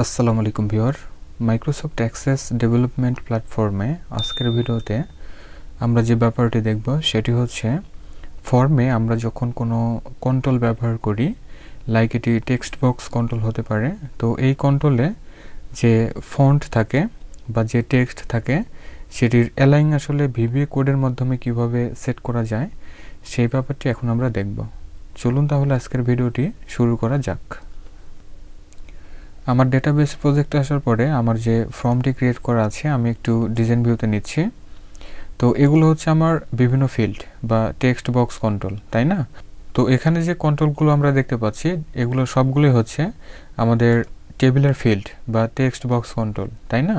আসসালামু আলাইকুম viewer. Microsoft access development প্ল্যাটফর্মে আজকের ভিডিওতে আমরা যে ব্যাপারটি দেখব সেটি হচ্ছে ফর্মে আমরা যখন কোনো কন্ট্রোল ব্যবহার করি লাইক এটি টেক্সট বক্স কন্ট্রোল হতে পারে, তো এই কন্ট্রোলে যে ফন্ট থাকে বা যে টেক্সট থাকে, সেটির অ্যালাইন আসলে ভিভি কোডের মাধ্যমে কীভাবে সেট করা যায়, সেই ব্যাপারটি এখন আমরা দেখব। চলুন তাহলে আজকের ভিডিওটি শুরু করা যাক। আমার ডেটাবেস প্রজেক্ট আসার পরে আমার যে ফর্মটি ক্রিয়েট করা আছে, আমি একটু ডিজাইন ভিউতে নিচ্ছি। তো এগুলো হচ্ছে আমার বিভিন্ন ফিল্ড বা টেক্সট বক্স কন্ট্রোল তাই না? তো এখানে যে কন্ট্রোলগুলো আমরা দেখতে পাচ্ছি, এগুলো সবগুলোই হচ্ছে আমাদের টেবিলের ফিল্ড বা টেক্সট বক্স কন্ট্রোল তাই না?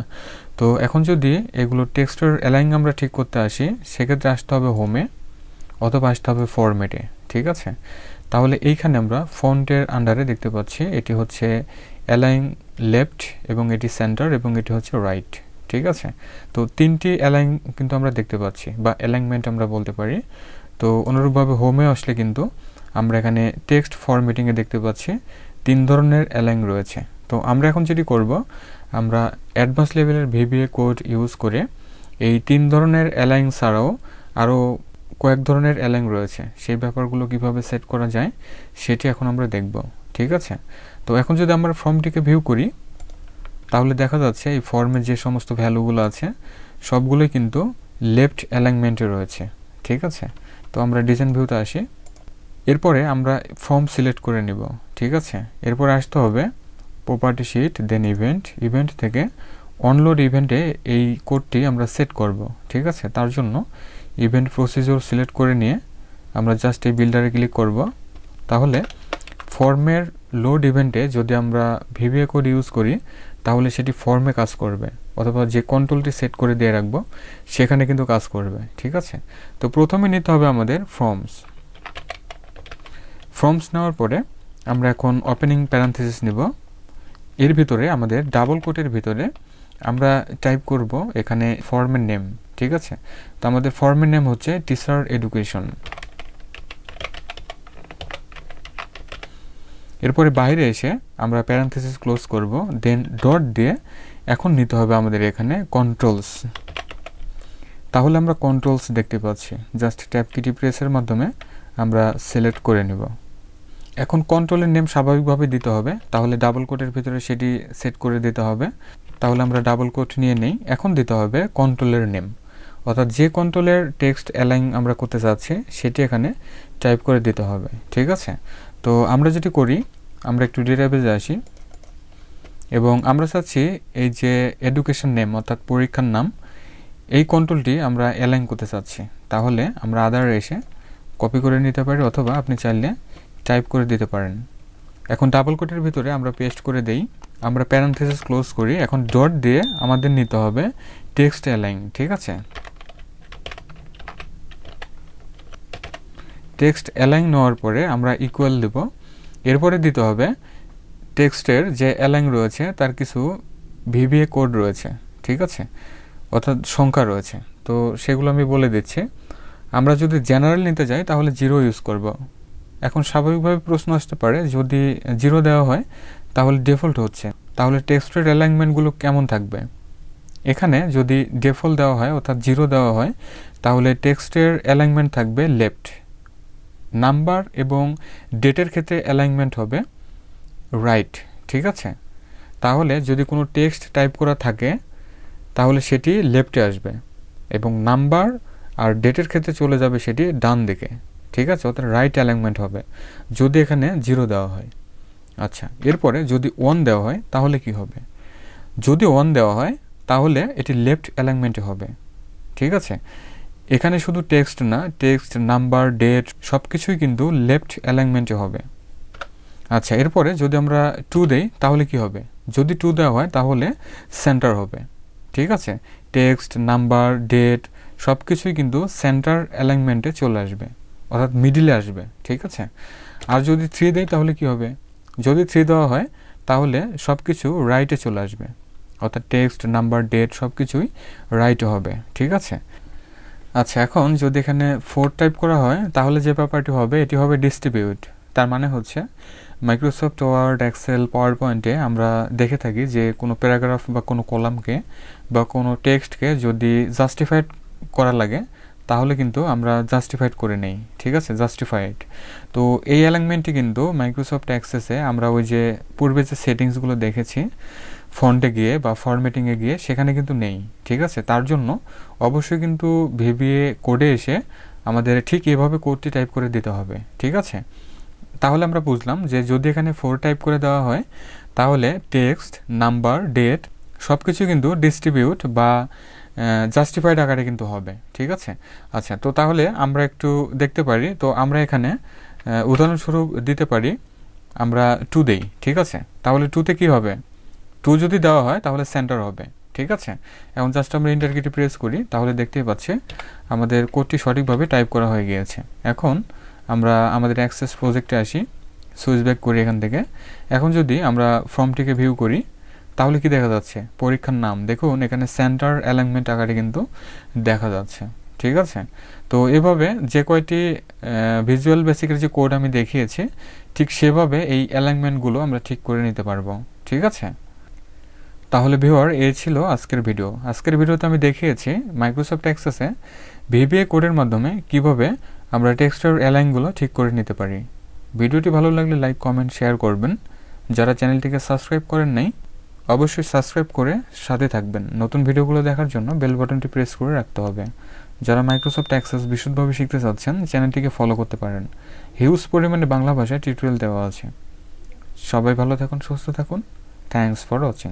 তো এখন যদি এগুলো টেক্সটের অ্যালাইন আমরা ঠিক করতে আসি, সেক্ষেত্রে আসতে হবে হোমে অথবা আসতে হবে ফরম্যাটে ঠিক আছে? তাহলে এইখানে আমরা ফন্টের আন্ডারে দেখতে পাচ্ছি, এটি হচ্ছে অ্যালাইন লেফট এবং এটি সেন্টার এবং এটি হচ্ছে রাইট ঠিক আছে? তো তিনটি অ্যালাইন কিন্তু আমরা দেখতে পাচ্ছি, বা অ্যালাইনমেন্ট আমরা বলতে পারি। তো অনুরূপভাবে হোমে আসলে কিন্তু আমরা এখানে টেক্সট ফরম্যাটিংয়ে দেখতে পাচ্ছি, তিন ধরনের অ্যালাইন রয়েছে। তো আমরা এখন যেটি করব, আমরা অ্যাডভান্স লেভেলের ভিভিএ কোড ইউজ করে এই তিন ধরনের অ্যালাইন ছাড়াও আরও কয়েক ধরনের অ্যালাইন রয়েছে। সেই ব্যাপারগুলো কীভাবে সেট করা যায়, সেটি এখন আমরা দেখব, ঠিক আছে? তো এখন যদি আমরা ফর্মটিকে ভিউ করি, তাহলে দেখা যাচ্ছে এই ফর্মে যে সমস্ত ভ্যালুগুলো আছে, সবগুলোই কিন্তু লেফট অ্যালাইনমেন্টে রয়েছে, ঠিক আছে? তো আমরা ডিজাইন ভিউতে আসি। এরপরে আমরা ফর্ম সিলেক্ট করে নিব, ঠিক আছে? এরপরে আসতে হবে property sheet then event event থেকে অনলোড ইভেন্টে এই কোডটি আমরা সেট করব, ঠিক আছে? তার জন্য ইভেন্ট প্রসিজিওর সিলেক্ট করে নিয়ে আমরা জাস্ট এই বিল্ডারে ক্লিক করব। তাহলে ফর্মের লোড ইভেন্টে যদি আমরা ভিভিএ কোড ইউজ করি, তাহলে সেটি ফর্মে কাজ করবে। অথবা যে কন্ট্রোলটি সেট করে দিয়ে রাখব, সেখানে কিন্তু কাজ করবে। ঠিক আছে? তো প্রথমে নিতে হবে আমাদের ফর্মস ফর্মস নেওয়ার পরে আমরা এখন ওপেনিং প্যারান্থিসিস নিব। এর ভিতরে আমাদের ডাবল কোটের ভিতরে আমরা টাইপ করব এখানে ফর্মের নেম ঠিক আছে? তো আমাদের ফর্মের নেম হচ্ছে টিচার এডুকেশন এরপরে বাইরে এসে আমরা প্যারান্থেসিস ক্লোজ করব দেন ডট দিয়ে এখন নিতে হবে আমাদের এখানে কন্ট্রোলস তাহলে আমরা কন্ট্রোলস দেখতে পাচ্ছি। জাস্ট ট্যাপ কিটি প্রেসের মাধ্যমে আমরা সিলেক্ট করে নেব। এখন কন্ট্রোলের নেম স্বাভাবিকভাবে দিতে হবে, তাহলে ডাবল কোটের ভিতরে সেটি সেট করে দিতে হবে। তাহলে আমরা ডাবল কোট নিয়ে নেই। এখন দিতে হবে কন্ট্রোলের নেম অর্থাৎ যে কন্ট্রোলের টেক্সট অ্যালাইন আমরা করতে চাচ্ছি, সেটি এখানে টাইপ করে দিতে হবে। ঠিক আছে? তো আমরা যেটি করি, আমরা একটু ডেটাবেজে আসি। এবং আমরা চাচ্ছি এই যে এডুকেশন নেম অর্থাৎ পরীক্ষার নাম, এই কন্ট্রোলটি আমরা অ্যালাইন করতে চাচ্ছি। তাহলে আমরা আদার এসে কপি করে নিতে পারি, অথবা আপনি চাইলে টাইপ করে দিতে পারেন। এখন ডাবল কোটের ভিতরে আমরা পেস্ট করে দেই। আমরা প্যারান্থেসিস ক্লোজ করি। এখন ডট দিয়ে আমাদের নিতে হবে টেক্সট অ্যালাইন ঠিক আছে? টেক্সট অ্যালাইন নেওয়ার পরে আমরা ইকুয়াল দেব। এরপরে দিতে হবে টেক্সটের যে অ্যালাইন রয়েছে, তার কিছু ভিভিএ কোড রয়েছে, ঠিক আছে? অর্থাৎ সংখ্যা রয়েছে। তো সেগুলো আমি বলে দিচ্ছি। আমরা যদি জেনারেল নিতে যাই, তাহলে জিরো ইউজ করব। এখন স্বাভাবিকভাবে প্রশ্ন আসতে পারে, যদি জিরো দেওয়া হয় তাহলে ডিফল্ট হচ্ছে। তাহলে টেক্সটের অ্যালাইনমেন্টগুলো কেমন থাকবে? এখানে যদি ডিফল্ট দেওয়া হয়, অর্থাৎ জিরো দেওয়া হয়, তাহলে টেক্সটের অ্যালাইনমেন্ট থাকবে লেফট। নাম্বার এবং ডেটের ক্ষেত্রে অ্যালাইনমেন্ট হবে রাইট, ঠিক আছে? তাহলে যদি কোনো টেক্সট টাইপ করা থাকে, তাহলে সেটি লেফটে আসবে এবং নাম্বার আর ডেটের ক্ষেত্রে চলে যাবে সেটি ডান দিকে, ঠিক আছে? অর্থাৎ রাইট অ্যালাইনমেন্ট হবে, যদি এখানে জিরো দেওয়া হয়। আচ্ছা এরপরে যদি ওয়ান দেওয়া হয়, তাহলে কি হবে? যদি ওয়ান দেওয়া হয়, তাহলে এটি লেফট অ্যালাইনমেন্টে হবে। ঠিক আছে? এখানে শুধু টেক্সট না টেক্সট নাম্বার ডেট সব কিছুই কিন্তু লেফট অ্যালাইনমেন্টে হবে। আচ্ছা এরপরে যদি আমরা টু দেই, তাহলে কি হবে? যদি টু দেওয়া হয়, তাহলে সেন্টার হবে। ঠিক আছে? টেক্সট নাম্বার ডেট সব কিছুই কিন্তু সেন্টার অ্যালাইনমেন্টে চলে আসবে। অর্থাৎ মিডিলে আসবে। ঠিক আছে? আর যদি থ্রি দেয় তাহলে কি হবে? যদি থ্রি দেওয়া হয়, তাহলে সব কিছু রাইটে চলে আসবে। অর্থাৎ টেক্সট নাম্বার ডেট সব কিছুই রাইটে হবে, ঠিক আছে? আচ্ছা এখন যদি এখানে ফোর টাইপ করা হয়, তাহলে যে ব্যাপারটি হবে, এটি হবে ডিস্ট্রিবিউট তার মানে হচ্ছে মাইক্রোসফট ওয়ার্ড এক্সেল পাওয়ার পয়েন্টে আমরা দেখে থাকি যে কোনো প্যারাগ্রাফ বা কোনো কলামকে বা কোনো টেক্সটকে যদি জাস্টিফাইড করা লাগে তাহলে কিন্তু আমরা জাস্টিফাইড করে নেই, ঠিক আছে? জাস্টিফাইড তো এই অ্যালাইনমেন্টটি কিন্তু মাইক্রোসফট অ্যাক্সেসে আমরা ওই যে পূর্বে যে সেটিংসগুলো দেখেছি ফন্টে গিয়ে বা ফরম্যাটিংয়ে গিয়ে সেখানে কিন্তু নেই, ঠিক আছে? তার জন্য অবশ্যই কিন্তু ভিবিএ কোডে এসে আমাদের ঠিক এভাবে কোডটি টাইপ করে দিতে হবে, ঠিক আছে? তাহলে আমরা বুঝলাম যে যদি এখানে ফোর টাইপ করে দেওয়া হয়, তাহলে টেক্সট নাম্বার ডেট সব কিছু কিন্তু ডিস্ট্রিবিউট বা জাস্টিফাইড আকারে কিন্তু হবে, ঠিক আছে? আচ্ছা তো তাহলে আমরা একটু দেখতে পারি, তো আমরা এখানে উদাহরণস্বরূপ দিতে পারি, আমরা টু দেই, ঠিক আছে? তাহলে টুতে কি হবে? টু যদি দেওয়া হয়, তাহলে সেন্টার হবে, ঠিক আছে? এখন জাস্ট আমরা ইন্টারগেটি প্রেস করি, তাহলে দেখতেই পাচ্ছি আমাদের কোডটি সঠিকভাবে টাইপ করা হয়ে গিয়েছে। এখন আমরা আমাদের অ্যাক্সেস প্রজেক্টে আসি সুইচ ব্যাক করি এখান থেকে। এখন যদি আমরা ফর্মটিকে ভিউ করি তাহলে কি দেখা যাচ্ছে? পরীক্ষার নাম। দেখুন, এখানে সেন্টার অ্যালাইনমেন্ট আকারে কিন্তু দেখা যাচ্ছে। ঠিক আছে? তো এভাবে যে কয়টি ভিজুয়াল বেসিকের যে কোড আমি দেখিয়েছি, ঠিক সেভাবে এই অ্যালাইনমেন্টগুলো আমরা ঠিক করে নিতে পারব। ঠিক আছে? তাহলে ভিউয়ার এ ছিল আজকের ভিডিও আজকের ভিডিওতে আমি দেখিয়েছি মাইক্রোসফট অ্যাক্সেসে ভিবিএ কোডের মাধ্যমে কীভাবে আমরা টেক্সটার অ্যালাইনগুলো ঠিক করে নিতে পারি। ভিডিওটি ভালো লাগলে লাইক কমেন্ট শেয়ার করবেন। যারা চ্যানেলটিকে সাবস্ক্রাইব করেন নাই অবশ্যই সাবস্ক্রাইব করে সাথে থাকবেন। নতুন ভিডিওগুলো দেখার জন্য বেল বাটনটি প্রেস করে রাখতে হবে। যারা মাইক্রোসফট অ্যাক্সেস বিশদভাবে শিখতে চাচ্ছেন চ্যানেলটিকে ফলো করতে পারেন। হিউজ পরিমাণে বাংলা ভাষায় টিউটোরিয়াল দেওয়া আছে। সবাই ভালো থাকুন, সুস্থ থাকুন। Thanks for watching